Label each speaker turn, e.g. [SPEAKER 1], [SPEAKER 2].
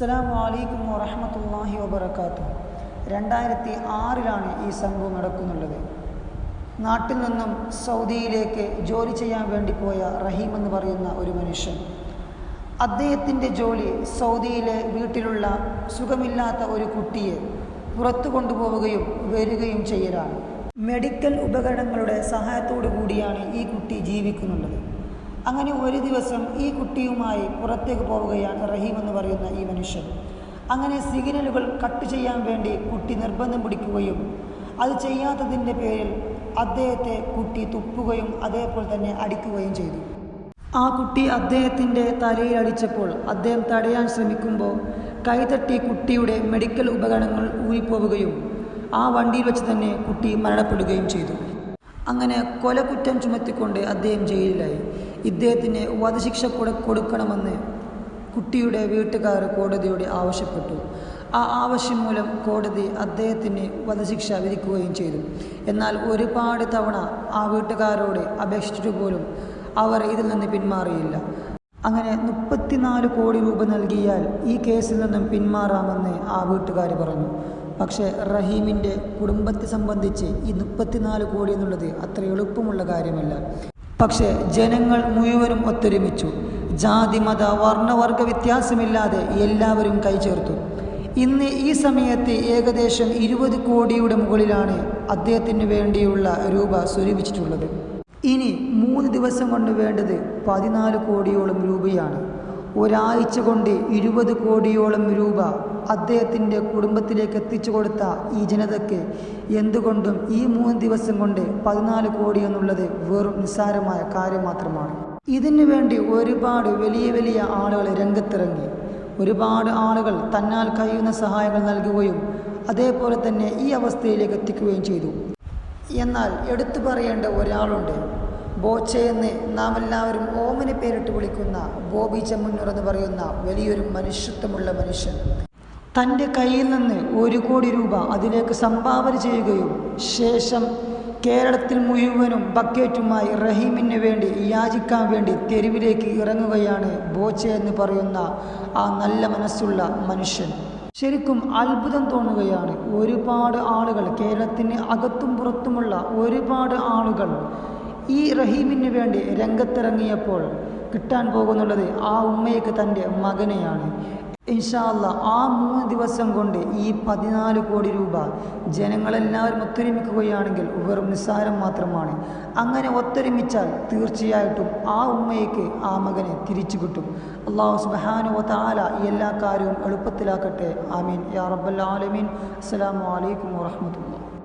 [SPEAKER 1] അസ്സലാമു അലൈക്കും വറഹമത്തല്ലാഹി വബർക്കാത്തു രണ്ടായിരത്തി ആറിലാണ് ഈ സംഭവം നടക്കുന്നുള്ളത്. നാട്ടിൽ നിന്നും സൗദിയിലേക്ക് ജോലി ചെയ്യാൻ വേണ്ടി പോയ റഹീം എന്ന് പറയുന്ന ഒരു മനുഷ്യൻ. അദ്ദേഹത്തിന്റെ ജോലി സൗദിയിലെ വീട്ടിലുള്ള സുഖമില്ലാത്ത ഒരു കുട്ടിയെ പുറത്തു കൊണ്ടുപോവുകയും വരികയും ചെയ്യലാണ്. മെഡിക്കൽ ഉപകരണങ്ങളുടെ സഹായത്തോടു കൂടിയാണ് ഈ കുട്ടി ജീവിക്കുന്നുള്ളത്. അങ്ങനെ ഒരു ദിവസം ഈ കുട്ടിയുമായി പുറത്തേക്ക് പോവുകയാണ് റഹീം എന്ന് പറയുന്ന ഈ മനുഷ്യൻ. അങ്ങനെ സിഗ്നലുകൾ കട്ട് ചെയ്യാൻ വേണ്ടി കുട്ടി നിർബന്ധം പിടിക്കുകയും അത് ചെയ്യാത്തതിന്റെ പേരിൽ അദ്ദേഹത്തെ കുട്ടി തുപ്പുകയും അതേപോലെ തന്നെ അടിക്കുകയും ചെയ്തു. ആ കുട്ടി അദ്ദേഹത്തിന്റെ തലയിൽ അടിച്ചപ്പോൾ അദ്ദേഹം തടയാൻ ശ്രമിക്കുമ്പോൾ കൈതട്ടി കുട്ടിയുടെ മെഡിക്കൽ ഉപകരണങ്ങൾ ഊരിപ്പോവുകയും ആ വണ്ടിയിൽ വെച്ച് തന്നെ കുട്ടി മരണപ്പെടുകയും ചെയ്തു. അങ്ങനെ കൊലക്കുറ്റം ചുമത്തിക്കൊണ്ട് അദ്ദേഹം ജയിലിലായി. ഇദ്ദേഹത്തിന് വധശിക്ഷ കൊടു കൊടുക്കണമെന്ന് കുട്ടിയുടെ വീട്ടുകാർ കോടതിയോട് ആവശ്യപ്പെട്ടു. ആ ആവശ്യം മൂലം കോടതി അദ്ദേഹത്തിന് വധശിക്ഷ വിധിക്കുകയും ചെയ്തു. എന്നാൽ ഒരുപാട് തവണ ആ വീട്ടുകാരോട് അപേക്ഷിച്ചിട്ട് പോലും അവർ ഇതിൽ നിന്ന് പിന്മാറിയില്ല. അങ്ങനെ മുപ്പത്തിനാല് കോടി രൂപ നൽകിയാൽ ഈ കേസിൽ നിന്നും പിന്മാറാമെന്ന് ആ വീട്ടുകാർ പറഞ്ഞു. പക്ഷേ റഹീമിന്റെ കുടുംബത്തെ സംബന്ധിച്ച് ഈ മുപ്പത്തിനാല് കോടി എന്നുള്ളത് അത്ര എളുപ്പമുള്ള കാര്യമല്ല. പക്ഷേ ജനങ്ങൾ മുഴുവനും ഒത്തൊരുമിച്ചു. ജാതി മത വർണവർഗ വ്യത്യാസമില്ലാതെ എല്ലാവരും കൈചേർത്തു. ഇന്ന് ഈ സമയത്ത് ഏകദേശം ഇരുപത് കോടിയുടെ മുകളിലാണ് അദ്ദേഹത്തിന് വേണ്ടിയുള്ള രൂപ സ്വരൂപിച്ചിട്ടുള്ളത്. ഇനി മൂന്ന് ദിവസം കൊണ്ട് വേണ്ടത് പതിനാല് കോടിയോളം രൂപയാണ്. ഒരാഴ്ച കൊണ്ട് ഇരുപത് കോടിയോളം രൂപ അദ്ദേഹത്തിന്റെ കുടുംബത്തിലേക്ക് എത്തിച്ചു കൊടുത്ത ഈ ജനതയ്ക്ക് എന്തുകൊണ്ടും ഈ മൂന്ന് ദിവസം കൊണ്ട് പതിനാല് കോടി എന്നുള്ളത് വെറും നിസ്സാരമായ കാര്യം മാത്രമാണ്. ഇതിനു വേണ്ടി ഒരുപാട് വലിയ വലിയ ആളുകൾ രംഗത്തിറങ്ങി. ഒരുപാട് ആളുകൾ തന്നാൽ കഴിയുന്ന സഹായങ്ങൾ നൽകുകയും അതേപോലെ തന്നെ ഈ അവസ്ഥയിലേക്ക് എത്തിക്കുകയും ചെയ്തു. എന്നാൽ എടുത്തു പറയേണ്ട ഒരാളുണ്ട്. ബോച്ചയെന്ന് നാം എല്ലാവരും ഓമന പേരിട്ട് വിളിക്കുന്ന ബോബി ചെമ്മണ്ണൂർ എന്ന് പറയുന്ന വലിയൊരു മനുഷ്യത്വമുള്ള മനുഷ്യൻ. തന്റെ കയ്യിൽ നിന്ന് ഒരു കോടി രൂപ അതിലേക്ക് സംഭാവന ചെയ്യുകയും ശേഷം കേരളത്തിൽ മുഴുവനും ബക്കറ്റുമായി റഹീമിന് വേണ്ടി യാചിക്കാൻ വേണ്ടി തെരുവിലേക്ക് ഇറങ്ങുകയാണ് ബോച്ച എന്ന് പറയുന്ന ആ നല്ല മനസ്സുള്ള മനുഷ്യൻ. ശരിക്കും അത്ഭുതം തോന്നുകയാണ്. ഒരുപാട് ആളുകൾ കേരളത്തിന് അകത്തും പുറത്തുമുള്ള ഒരുപാട് ആളുകൾ ഈ റഹീമിന് വേണ്ടി രംഗത്തിറങ്ങിയപ്പോൾ കിട്ടാൻ പോകുന്നുള്ളത് ആ ഉമ്മയ്ക്ക് തന്റെ മകനെയാണ്. ഇൻഷാല്ല ആ മൂന്ന് ദിവസം കൊണ്ട് ഈ പതിനാല് കോടി രൂപ ജനങ്ങളെല്ലാവരും ഒത്തൊരുമിക്കുകയാണെങ്കിൽ വെറും നിസ്സാരം മാത്രമാണ്. അങ്ങനെ ഒത്തൊരുമിച്ചാൽ തീർച്ചയായിട്ടും ആ ഉമ്മയ്ക്ക് ആ മകനെ തിരിച്ചു കിട്ടും. അള്ളാഹു സുബാനു താല എല്ലാ കാര്യവും എളുപ്പത്തിലാക്കട്ടെ. ആമീൻ. യാ റബ്ബൽ ആലമീൻ. അസ്സലാമു അലൈക്കും വറഹമത്തുള്ള